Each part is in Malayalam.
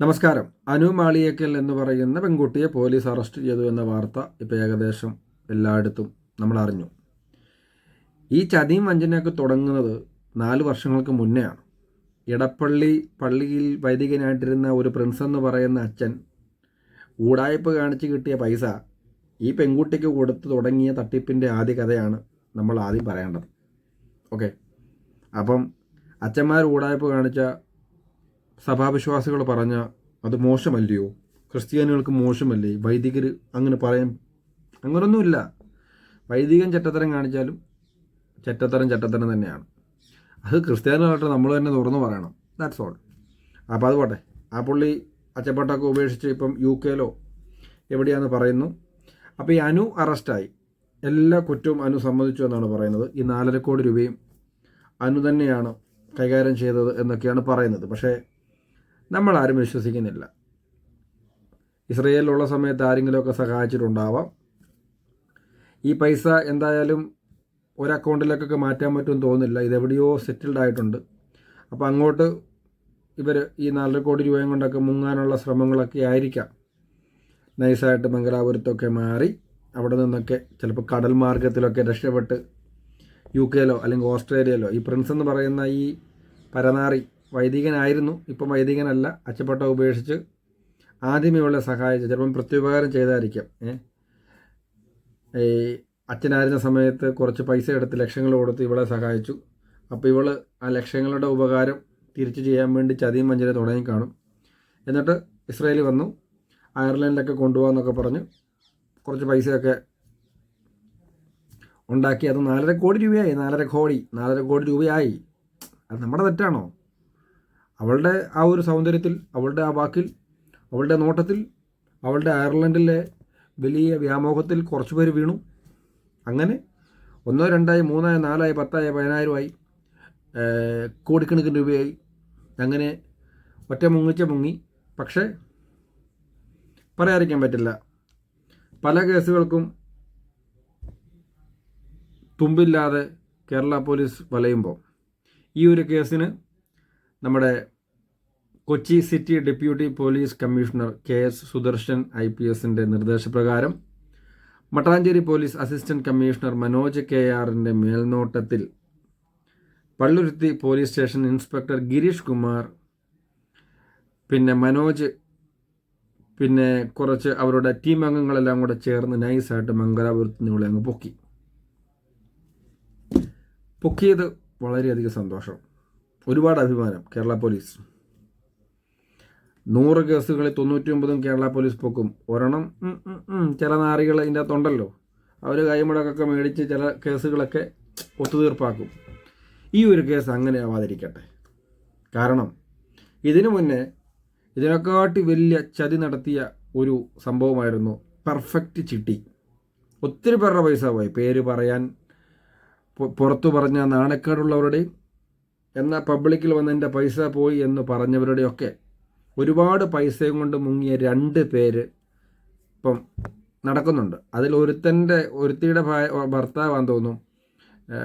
നമസ്കാരം. അനു മാളിയേക്കൽ എന്ന് പറയുന്ന പെൺകുട്ടിയെ പോലീസ് അറസ്റ്റ് ചെയ്തു എന്ന വാർത്ത ഇപ്പോൾ ഏകദേശം എല്ലായിടത്തും നമ്മൾ അറിഞ്ഞു. ഈ ചതിയും വഞ്ചനയൊക്കെ തുടങ്ങുന്നത് നാല് വർഷങ്ങൾക്ക് മുന്നെയാണ്. ഇടപ്പള്ളി പള്ളിയിൽ വൈദികനായിട്ടിരുന്ന ഒരു പ്രിൻസ് എന്ന് പറയുന്ന അച്ഛൻ ഊടായ്പ കാണിച്ച് കിട്ടിയ പൈസ ഈ പെൺകുട്ടിക്ക് കൊടുത്ത് തുടങ്ങിയ തട്ടിപ്പിന്റെ ആദ്യ കഥയാണ് നമ്മൾ ആദ്യം പറയേണ്ടത്. ഓക്കെ? അപ്പം അച്ഛന്മാർ ഊടായ്പ കാണിച്ച സഭാവിശ്വാസികൾ പറഞ്ഞ അത് മോശമല്ലയോ? ക്രിസ്ത്യാനികൾക്ക് മോശമല്ലേ? വൈദികർ അങ്ങനെ പറയാൻ അങ്ങനൊന്നുമില്ല. വൈദികൻ ചട്ടത്തരം കാണിച്ചാലും ചട്ടത്തരം ചട്ടത്തരം തന്നെയാണ്. അത് ക്രിസ്ത്യാനികളായിട്ട് നമ്മൾ തന്നെ തുറന്നു പറയണം. ദാറ്റ്സ് ഓൾ അപ്പോൾ അത് പോട്ടെ. ആ പുള്ളി അച്ചപ്പാട്ടൊക്കെ ഉപേക്ഷിച്ച് ഇപ്പം യു കെയിലോ എവിടെയാണെന്ന് പറയുന്നു. അപ്പോൾ ഈ അനു അറസ്റ്റായി. എല്ലാ കുറ്റവും അനു സമ്മതിച്ചു എന്നാണ് പറയുന്നത്. ഈ നാലര കോടി രൂപയും അനു തന്നെയാണ് കൈകാര്യം ചെയ്തത് എന്നൊക്കെയാണ് പറയുന്നത്. പക്ഷേ നമ്മൾ ആരും വിശ്വസിക്കുന്നില്ല. ഇസ്രയേലിലുള്ള സമയത്ത് ആരെങ്കിലുമൊക്കെ സഹായിച്ചിട്ടുണ്ടാവാം. ഈ പൈസ എന്തായാലും ഒരു അക്കൗണ്ടിലേക്കൊക്കെ മാറ്റാൻ പറ്റുമെന്ന് തോന്നുന്നില്ല. ഇതെവിടെയോ സെറ്റിൽഡ് ആയിട്ടുണ്ട്. അപ്പോൾ അങ്ങോട്ട് ഇവർ ഈ നാലര കോടി രൂപയും കൊണ്ടൊക്കെ മുങ്ങാനുള്ള ശ്രമങ്ങളൊക്കെ ആയിരിക്കാം. നൈസായിട്ട് മംഗലാപുരത്തൊക്കെ മാറി അവിടെ നിന്നൊക്കെ ചിലപ്പോൾ കടൽ മാർഗത്തിലൊക്കെ രക്ഷപ്പെട്ട് യു കെയിലോ അല്ലെങ്കിൽ ഓസ്ട്രേലിയയിലോ ഈ പ്രിൻസ് എന്ന് പറയുന്ന ഈ പരനാറി വൈദികനായിരുന്നു. ഇപ്പം വൈദികനല്ല. അച്ചപ്പെട്ട ഉപേക്ഷിച്ച് ആദ്യമേ ഉള്ള സഹായിച്ച് ചിലപ്പം പ്രത്യുപകാരം ചെയ്തായിരിക്കാം. ഈ അച്ഛനായിരുന്ന സമയത്ത് കുറച്ച് പൈസ എടുത്ത് ലക്ഷങ്ങൾ കൊടുത്ത് ഇവളെ സഹായിച്ചു. അപ്പോൾ ഇവൾ ആ ലക്ഷങ്ങളുടെ ഉപകാരം തിരിച്ചു ചെയ്യാൻ വേണ്ടി ചതിയും വഞ്ചന തുടങ്ങി കാണും. എന്നിട്ട് ഇസ്രായേൽ വന്നു. അയർലൻഡിലൊക്കെ കൊണ്ടുപോകാമെന്നൊക്കെ പറഞ്ഞ് കുറച്ച് പൈസയൊക്കെ ഉണ്ടാക്കി. അത് നാലര കോടി രൂപയായി. നാലര കോടി. നാലര കോടി രൂപയായി. അത് നമ്മുടെ തെറ്റാണോ? അവളുടെ ആ ഒരു സൗന്ദര്യത്തിൽ അവളുടെ ആ വാക്കിൽ അവളുടെ നോട്ടത്തിൽ അവളുടെ അയർലൻഡിലെ വലിയ വ്യാമോഹത്തിൽ കുറച്ച് പേര് വീണു. അങ്ങനെ ഒന്നോ രണ്ടായി മൂന്നായി നാലായി പത്തായി പതിനായിരമായി കോടിക്കണക്കിന് രൂപയായി. അങ്ങനെ ഒറ്റ മുങ്ങിച്ച മുങ്ങി. പക്ഷേ പറയാതിരിക്കാൻ പറ്റില്ല. പല കേസുകൾക്കും തുമ്പില്ലാതെ കേരള പോലീസ് വലയുമ്പോൾ ഈ ഒരു കേസിന് നമ്മുടെ Kochi city deputy police commissioner K S Sudarshan I P എസിന്റെ നിർദ്ദേശപ്രകാരം Mattancherry police assistant commissioner Manoj K ആറിന്റെ മേൽനോട്ടത്തിൽ Palluruthy police station inspector Girish Kumar പിന്നെ മനോജ് പിന്നെ കുറച്ച് അവരുടെ ടീം അംഗങ്ങളെല്ലാം കൂടെ ചേർന്ന് നൈസായിട്ട് മംഗലാപുരത്ത് നിന്ന് അങ്ങ് പൊക്കി. പൊക്കിയത് വളരെയധികം സന്തോഷം. ഒരുപാട് അഭിമാനം കേരള പോലീസ്. നൂറ് കേസുകളിൽ തൊണ്ണൂറ്റി ഒമ്പതും കേരള പോലീസ് പൊക്കും. ഒരെണ്ണം ചില നാറികൾ ഇതിന്റെ അകത്തുണ്ടല്ലോ അവർ കൈമുടക്കൊക്കെ മേടിച്ച് ചില കേസുകളൊക്കെ ഒത്തുതീർപ്പാക്കും. ഈ ഒരു കേസ് അങ്ങനെ ആവാതിരിക്കട്ടെ. കാരണം ഇതിനു മുന്നേ ഇതിനെക്കാട്ടി വലിയ ചതി നടത്തിയ ഒരു സംഭവമായിരുന്നു പെർഫെക്റ്റ് ചിട്ടി. ഒത്തിരി പേരുടെ പൈസ പോയി. പേര് പറയാൻ പുറത്തു പറഞ്ഞ നാണക്കേടുള്ളവരുടെയും എന്നാൽ പബ്ലിക്കിൽ വന്ന് എന്റെ പൈസ പോയി എന്ന് പറഞ്ഞവരുടെയൊക്കെ ഒരുപാട് പൈസയും കൊണ്ട് മുങ്ങിയ രണ്ട് പേര് ഇപ്പം നടക്കുന്നുണ്ട്. അതിൽ ഒരുത്തന്റെ ഒരുത്തിയുടെ ഭർത്താവാന്ന് തോന്നുന്നു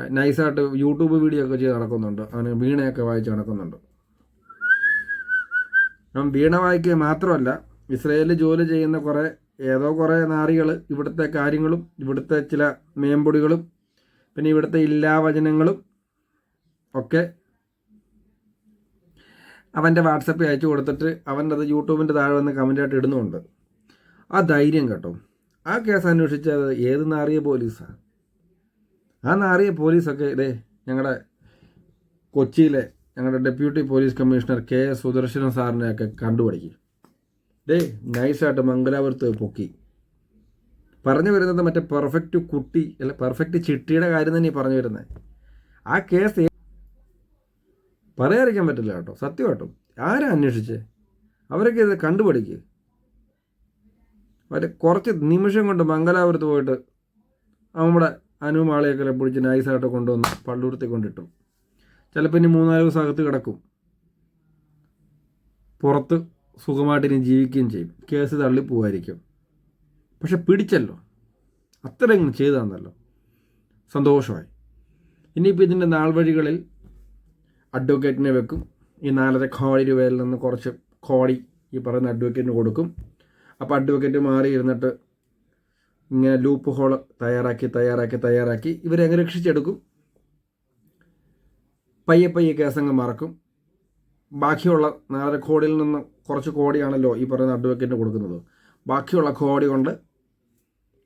നൈസായിട്ട് യൂട്യൂബ് വീഡിയോ ഒക്കെ ചെയ്ത് നടക്കുന്നുണ്ട്. അവന് വീണയൊക്കെ വായിച്ച് നടക്കുന്നുണ്ട്. അവൻ വീണ വായിക്കുക മാത്രമല്ല ഇസ്രയേലിൽ ജോലി ചെയ്യുന്ന കുറേ ഏതോ കുറേ നാറികൾ ഇവിടുത്തെ കാര്യങ്ങളും ഇവിടുത്തെ ചില മേമ്പൊടികളും പിന്നെ ഇവിടുത്തെ ഇല്ലാവചനങ്ങളും ഒക്കെ അവന്റെ വാട്സപ്പിൽ അയച്ചു കൊടുത്തിട്ട് അവന്റെ അത് യൂട്യൂബിന്റെ താഴെ വന്ന് കമന്റായിട്ട് ഇടുന്നുണ്ട്. ആ ധൈര്യം കേട്ടോ. ആ കേസ് അന്വേഷിച്ചത് ഏത് നാറിയ പോലീസാണ് ആ നാറിയ പോലീസൊക്കെ ഇതേ ഞങ്ങളുടെ കൊച്ചിയിലെ ഞങ്ങളുടെ deputy police commissioner K S Sudarshan സാറിനെയൊക്കെ കണ്ടുപിടിക്കും. ഡേ നൈസായിട്ട് മംഗലാപുരത്ത് പൊക്കി. പറഞ്ഞു വരുന്നത് മറ്റേ പെർഫെക്റ്റ് കുട്ടി അല്ല പെർഫെക്റ്റ് ചിട്ടിയുടെ കാര്യം തന്നെ പറഞ്ഞു വരുന്നത്. ആ കേസ് പറയാതിരിക്കാൻ പറ്റില്ല കേട്ടോ. സത്യം കേട്ടോ. ആരാ അന്വേഷിച്ചേ? അവരൊക്കെ ഇത് കണ്ടുപഠിക്കുക മറ്റേ കുറച്ച് നിമിഷം കൊണ്ട് മംഗലാപുരത്ത് പോയിട്ട് നമ്മുടെ അനുമാളിയൊക്കെ പിടിച്ച് നൈസായിട്ട് കൊണ്ടുവന്ന് പള്ളൂർത്തി കൊണ്ടിട്ടു. ചിലപ്പോൾ ഇനി മൂന്നാൽ ദിവസം അകത്ത് കിടക്കും. പുറത്ത് സുഖമായിട്ട് ഇനി ജീവിക്കുകയും ചെയ്യും. കേസ് തള്ളിപ്പോവായിരിക്കും പക്ഷെ പിടിച്ചല്ലോ. അത്രയും ചെയ്താന്നല്ലോ. സന്തോഷമായി. ഇനിയിപ്പോൾ ഇതിന്റെ നാൾ വഴികളിൽ അഡ്വക്കേറ്റിനെ വെക്കും. ഈ നാലര കോടി രൂപയിൽ നിന്ന് കുറച്ച് കോടി ഈ പറയുന്ന അഡ്വക്കേറ്റിന് കൊടുക്കും. അപ്പോൾ അഡ്വക്കേറ്റ് മാറി ഇരുന്നിട്ട് ഇങ്ങനെ ലൂപ്പ് ഹോൾ തയ്യാറാക്കി തയ്യാറാക്കി തയ്യാറാക്കി ഇവരെ അങ്ങ് രക്ഷിച്ചെടുക്കും. പയ്യെ പയ്യെ കേസങ്ങ് മറക്കും. ബാക്കിയുള്ള നാലര കോടിയിൽ നിന്ന് കുറച്ച് കോടിയാണല്ലോ ഈ പറയുന്ന അഡ്വക്കേറ്റിന് കൊടുക്കുന്നത്. ബാക്കിയുള്ള കോടി കൊണ്ട്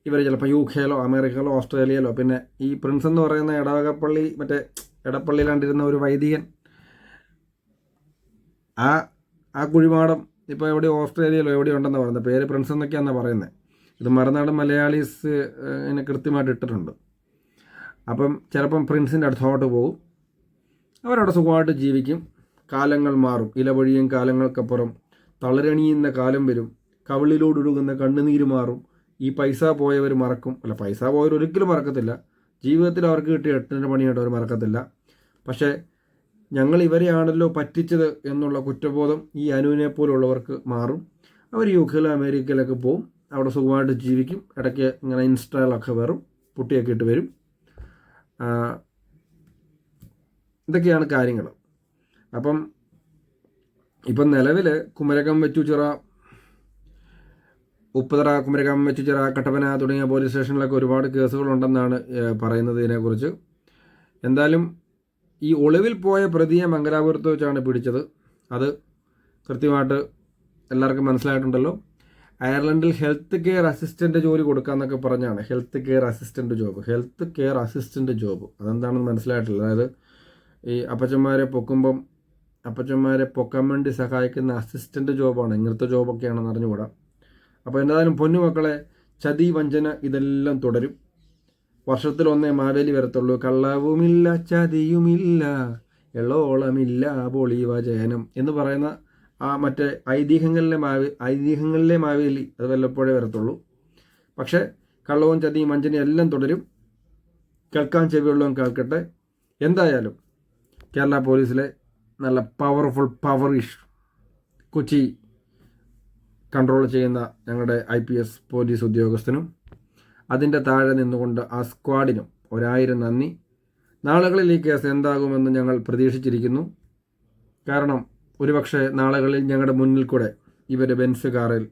ഇവർ ചിലപ്പോൾ യു കെയിലോ അമേരിക്കയിലോ ഓസ്ട്രേലിയയിലോ പിന്നെ ഈ പ്രിൻസ് എന്ന് പറയുന്ന ഇടവകപ്പള്ളി മറ്റേ ഇടപ്പള്ളിയിലാണ്ടിരുന്ന ഒരു വൈദികൻ. ആ ആ കുഴിമാടം ഇപ്പോൾ എവിടെ ഓസ്ട്രേലിയയിലോ എവിടെ ഉണ്ടെന്ന് പറയുന്നത് പേര് പ്രിൻസ് എന്നൊക്കെയാണെന്ന് പറയുന്നത് ഇത് മറുനാട് മലയാളീസ് ഇതിനെ കൃത്യമായിട്ട് ഇട്ടിട്ടുണ്ട്. അപ്പം ചിലപ്പം പ്രിൻസിന്റെ അടുത്തോട്ട് പോകും അവരവിടെ സുഖമായിട്ട് ജീവിക്കും. കാലങ്ങൾ മാറും. ഇലവഴിയും കാലങ്ങൾക്കപ്പുറം തളരണിയുന്ന കാലം വരും. കവിളിലോടൊഴുകുന്ന കണ്ണുനീര് മാറും. ഈ പൈസ പോയവർ മറക്കും. അല്ല പൈസ പോയവർ ഒരിക്കലും മറക്കത്തില്ല. ജീവിതത്തിൽ അവർക്ക് കിട്ടിയ എട്ടിന്റെ പണിയായിട്ട് അവർ മറക്കത്തില്ല. പക്ഷേ ഞങ്ങൾ ഇവരെയാണല്ലോ പറ്റിച്ചത് എന്നുള്ള കുറ്റബോധം ഈ അനുവിനെ പോലുള്ളവർക്ക് മാറും. അവർ യു കെയിലും അമേരിക്കയിലൊക്കെ പോവും. അവിടെ സുഖമായിട്ട് ജീവിക്കും. ഇടയ്ക്ക് ഇങ്ങനെ ഇൻസ്റ്റയിലൊക്കെ വരും. പുട്ടിയൊക്കെ ഇട്ട് വരും. ഇതൊക്കെയാണ് കാര്യങ്ങൾ. അപ്പം ഇപ്പം നിലവിൽ കുമരകം വെച്ചുചിറ ഉപ്പുതറ കുമരകം വെച്ചുചിറ കട്ടപ്പന തുടങ്ങിയ പോലീസ് സ്റ്റേഷനിലൊക്കെ ഒരുപാട് കേസുകളുണ്ടെന്നാണ് പറയുന്നത് ഇതിനെക്കുറിച്ച്. എന്തായാലും ഈ ഒളിവിൽ പോയ പ്രതിയെ മംഗലാപുരത്ത് വെച്ചാണ് പിടിച്ചത്. അത് കൃത്യമായിട്ട് എല്ലാവർക്കും മനസ്സിലായിട്ടുണ്ടല്ലോ. അയർലൻഡിൽ ഹെൽത്ത് കെയർ അസിസ്റ്റന്റ് ജോലി കൊടുക്കാമെന്നൊക്കെ പറഞ്ഞാണ്. Health care assistant job. Health care assistant job. അതെന്താണെന്ന് മനസ്സിലായിട്ടില്ല. അതായത് ഈ അപ്പച്ചന്മാരെ പൊക്കുമ്പം അപ്പച്ചന്മാരെ പൊക്കാൻ വേണ്ടി സഹായിക്കുന്ന അസിസ്റ്റന്റ് ജോബാണ്. ഇങ്ങനത്തെ ജോബൊക്കെയാണെന്ന് അറിഞ്ഞുകൂടാ. അപ്പോൾ എന്തായാലും പൊന്നുമക്കളെ ചതി വഞ്ചന ഇതെല്ലാം തുടരും. വർഷത്തിൽ ഒന്നേ മാവേലി വരത്തുള്ളൂ. കള്ളവുമില്ല ചതിയുമില്ല എളോളമില്ല പൊളിവചനം എന്ന് പറയുന്ന ആ മറ്റേ ഐതിഹ്യങ്ങളിലെ മാവേ ഐതിഹ്യങ്ങളിലെ മാവേലി അത് വല്ലപ്പോഴേ വരത്തുള്ളൂ. പക്ഷേ കള്ളവും ചതിയും വഞ്ചനയും എല്ലാം തുടരും. കേൾക്കാൻ ചെവിയുള്ളവൻ കേൾക്കട്ടെ. എന്തായാലും കേരള പോലീസിലെ നല്ല പവർഫുൾ പവറിഷ് കൊച്ചി കൺട്രോൾ ചെയ്യുന്ന ഞങ്ങളുടെ ഐ പി എസ് പോലീസ് ഉദ്യോഗസ്ഥനും അതിന്റെ താഴെ നിന്നുകൊണ്ട് ആ സ്ക്വാഡിനും ഒരായിരം നന്ദി. നാളുകളിൽ ഈ കേസ് എന്താകുമെന്ന് ഞങ്ങൾ പ്രതീക്ഷിച്ചിരിക്കുന്നു. കാരണം ഒരുപക്ഷെ നാളുകളിൽ ഞങ്ങളുടെ മുന്നിൽ കൂടെ ഇവർ ബെൻസ് കാറിൽ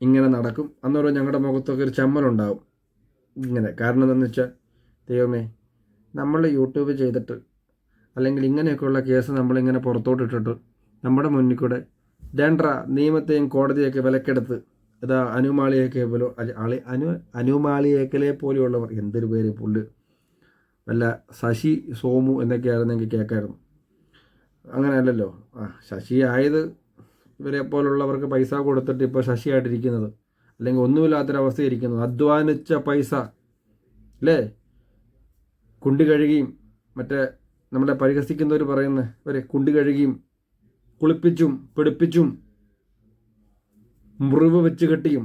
ഇങ്ങനെ നടക്കും. അന്നേരം ഞങ്ങളുടെ മുഖത്തൊക്കെ ഒരു ചമ്മലുണ്ടാവും ഇങ്ങനെ. കാരണം എന്താണെന്ന് വെച്ചാൽ ദൈവമേ നമ്മൾ യൂട്യൂബ് ചെയ്തിട്ട് അല്ലെങ്കിൽ ഇങ്ങനെയൊക്കെയുള്ള കേസ് നമ്മളിങ്ങനെ പുറത്തോട്ടിട്ടിട്ട് നമ്മുടെ മുന്നിൽ കൂടെ ദണ്ട്ര നിയമത്തെയും കോടതിയൊക്കെ വിലക്കെടുത്ത് ഇതാ അനുമാളിയൊക്കെ പോലെ ആളി അനു അനുമാളിയേക്കലെ പോലെയുള്ളവർ എന്തൊരു പേര് പുല്ല് വല്ല ശശി സോമു എന്നൊക്കെ എനിക്ക് കേൾക്കായിരുന്നു. അങ്ങനെയല്ലല്ലോ. ആ ശശി ആയത് ഇവരെ പോലുള്ളവർക്ക് പൈസ കൊടുത്തിട്ട് ഇപ്പോൾ ശശിയായിട്ടിരിക്കുന്നത്. അല്ലെങ്കിൽ ഒന്നുമില്ലാത്തൊരവസ്ഥ ഇരിക്കുന്നത് അധ്വാനിച്ച പൈസ അല്ലേ? കുണ്ടി കഴുകിയും മറ്റേ നമ്മളെ പരിഹസിക്കുന്നവർ പറയുന്ന ഒരു കുണ്ടി കഴുകിയും കുളിപ്പിച്ചും പിടിപ്പിച്ചും മുറിവ് വെച്ച് കെട്ടിയും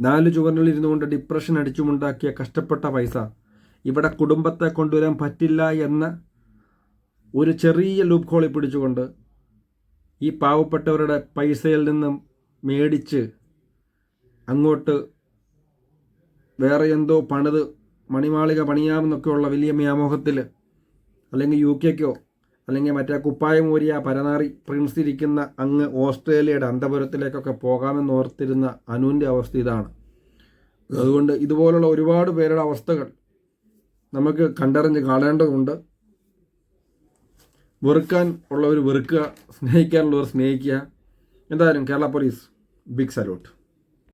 നാല് ചുവരിലിരുന്നു കൊണ്ട് ഡിപ്രഷൻ അടിച്ചുമുണ്ടാക്കിയ കഷ്ടപ്പെട്ട പൈസ. ഇവിടെ കുടുംബത്തെ കൊണ്ടുവരാൻ പറ്റില്ല എന്ന ഒരു ചെറിയ ലൂപ്പ് ഹോളിൽ പിടിച്ചുകൊണ്ട് ഈ പാവപ്പെട്ടവരുടെ പൈസയിൽ നിന്നും മേടിച്ച് അങ്ങോട്ട് വേറെ എന്തോ പണിത് മണിമാളിക പണിയാമെന്നൊക്കെയുള്ള വലിയ വ്യാമോഹത്തിൽ അല്ലെങ്കിൽ യു കെക്കോ അല്ലെങ്കിൽ മറ്റേ കുപ്പായമൂരിയ പരനാറി പ്രിൻസ് ഇരിക്കുന്ന അങ്ങ് ഓസ്ട്രേലിയയുടെ അന്തപുരത്തിലേക്കൊക്കെ പോകാമെന്ന് ഓർത്തിരുന്ന അനുവിന്റെ അവസ്ഥ ഇതാണ്. അതുകൊണ്ട് ഇതുപോലുള്ള ഒരുപാട് പേരുടെ അവസ്ഥകൾ നമുക്ക് കണ്ടറിഞ്ഞ് കാണേണ്ടതുണ്ട്. വെറുക്കാൻ ഉള്ളവർ വെറുക്കുക സ്നേഹിക്കാനുള്ളവർ സ്നേഹിക്കുക. എന്തായാലും കേരള പോലീസ് ബിഗ് സല്യൂട്ട്